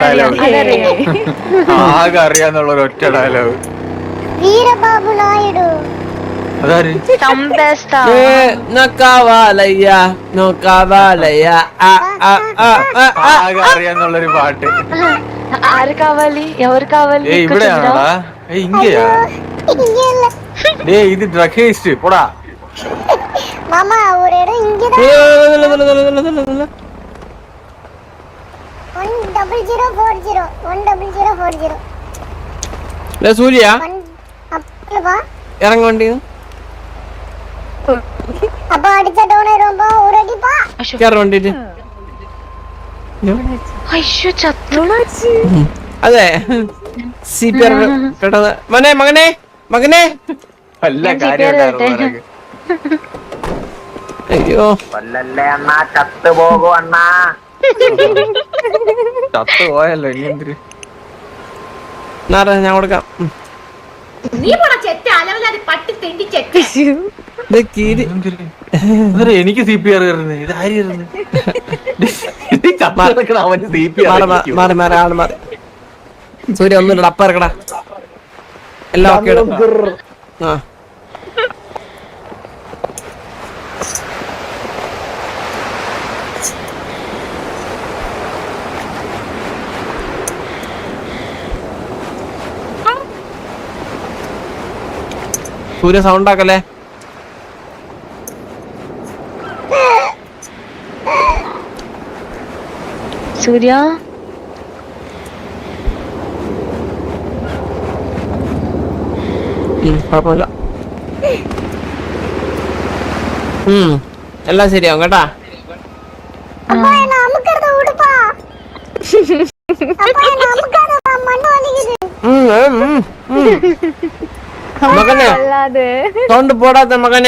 Dialogue അതറിയാം ആകെ അറിയാന്നുള്ള ഒരു ഒറ്റ ഡയലോഗ് వీరబాబు నాయుడు അതാര് చంపేస్తా ఏ, నా కావాలయ్యా నువ్వు కావాలయ్యా ఆ, ఆ, ఆ, ఆ, ఆ. ആകെ അറിയാന്നുള്ള ഒരു പാട്ട് ఆరు కావాలి ఎవరు కావాలి ഏ నీకు ഇവിടെയാണോടാ ഏ ഇങ്ങയാ இங்க இல்ல ഏ ഇത് ഡ്രഗ് ഹേസ്റ്റ് പോടാ மாமா ஒரு இடம் இங்கதான் one double zero four zero one double സൂര്യ. അതെ. സി പി ആർ പെട്ടെന്ന്. മനെ മകനെ മകനെ. വല്ല അയ്യോ. വല്ലല്ലേ അണ്ണാ? ചത്തു പോകൂ അണ്ണാ. ചത്ത് പോയല്ലോ ഇനി എന്തിര് ഞാൻ കൊടുക്കാം. നീ പോടാ ചെറ്റ. അലവലാതി പട്ടി തെണ്ടി ചെറ്റ. എനിക്ക് സി പി ആർ കയറുന്നത് ഇത് ആര് കയറുന്നത് അവന് സി പി ആർ മാറി മാറി മാറി ആൾ മാറി. സൂര്യ ഒന്നുമില്ല അപ്പ ഇറക്കടാ. എല്ലാം ഓക്കെ ആ. സൂര്യ സൗണ്ട് ആക്കല്ലേ? സൂര്യ? കുഴപ്പമില്ല. എല്ലാം ശരിയാവും കേട്ടാ. மகனே சவுண்டு போடாத மகனே.